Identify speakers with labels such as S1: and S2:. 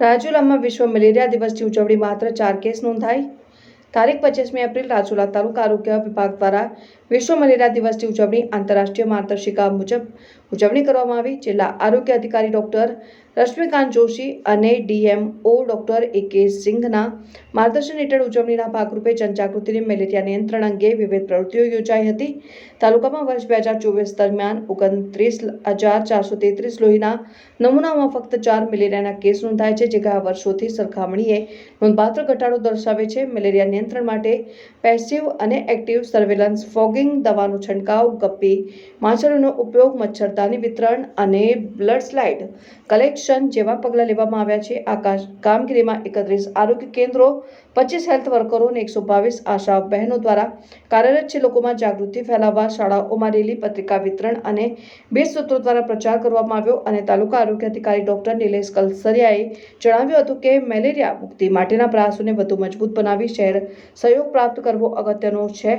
S1: રાજુલામાં વિશ્વ મેલેરિયા દિવસની ઉજવણી માત્ર ચાર કેસ નોંધાઈ. તારીખ પચીસમી એપ્રિલ રાજુલા તાલુકા આરોગ્ય વિભાગ દ્વારા વિશ્વ મેલેરિયા દિવસની ઉજવણી આંતરરાષ્ટ્રીય માર્ગદર્શિકા મુજબ ઉજવણી કરવામાં આવી. જિલ્લા આરોગ્ય અધિકારી ડોક્ટર રશ્મિકાંત જોશી અને ડીએમઓ ડોક્ટર એ કે સિંઘના માર્ગદર્શન હેઠળ ઉજવણીના ભાગરૂપે જનજાગૃતિની મેલેરિયા નિયંત્રણ અંગે વિવિધ પ્રવૃત્તિઓ યોજાઈ હતી. તાલુકામાં વર્ષ બે હજાર ચોવીસ દરમિયાન ઓગણત્રીસ હજાર ચારસો તેત્રીસ લોહીના નમૂનામાં ફક્ત ચાર મેલેરિયાના કેસ નોંધાય છે, જે ગયા વર્ષોથી સરખામણીએ નોંધપાત્ર ઘટાડો દર્શાવે છે. મેલેરિયા નિયંત્રણ માટે પેસિવ અને એક્ટિવ સર્વેલન્સ, ફોગિંગ દવાનો છંટકાવ, ગપ્પી માછલીનો ઉપયોગ મચ્છરદાની વિતરણ અને બ્લડ સ્લાઇડ કલેક્શન જેવા પગલાં લેવામાં આવ્યા છે. આ કામગીરીમાં એકત્રીસ આરોગ્ય કેન્દ્રો, પચીસ હેલ્થ વર્કરો અને એકસો બાવીસ આશા બહેનો દ્વારા કાર્યરત છે. લોકોમાં જાગૃતિ ફેલાવવા શાળાઓમાં રેલી, પત્રિકા વિતરણ અને બે સૂત્રો દ્વારા પ્રચાર કરવામાં આવ્યો અને તાલુકા આરોગ્ય અધિકારી ડોક્ટર નિલેશ કલસરિયાએ જણાવ્યું હતું કે મેલેરિયા મુક્તિ માટેના પ્રયાસોને વધુ મજબૂત બનાવી શહેર સહયોગ પ્રાપ્ત કરવો અગત્યનો છે.